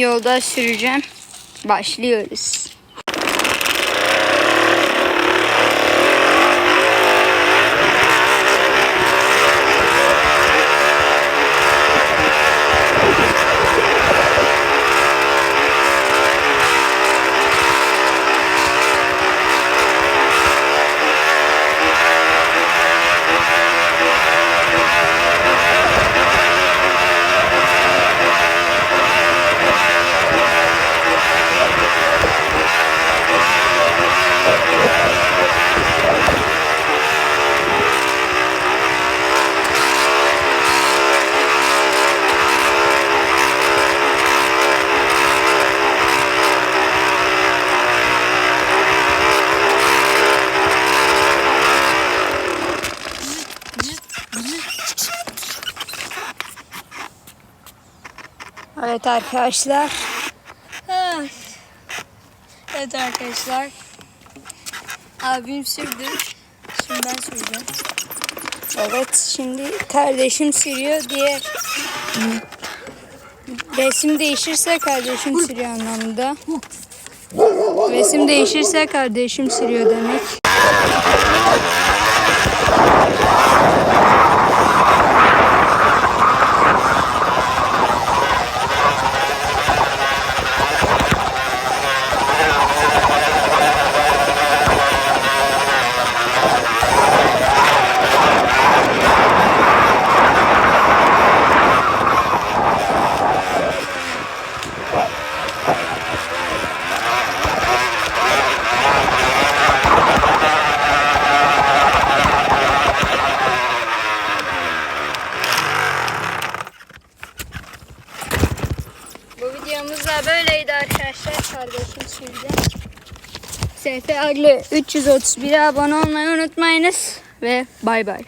Yolda süreceğim. Başlıyoruz. Evet arkadaşlar. Ah. Evet arkadaşlar. Abim sürdü. Şimdi ben süreceğim. Evet şimdi kardeşim sürüyor. Diğer resim değişirse kardeşim sürüyor anlamında. Resim değişirse kardeşim sürüyor demek. Bu videomuz da böyleydi arkadaşlar. Kardeşim sürdü. SF Aglı 331'e abone olmayı unutmayınız. Ve bay bay.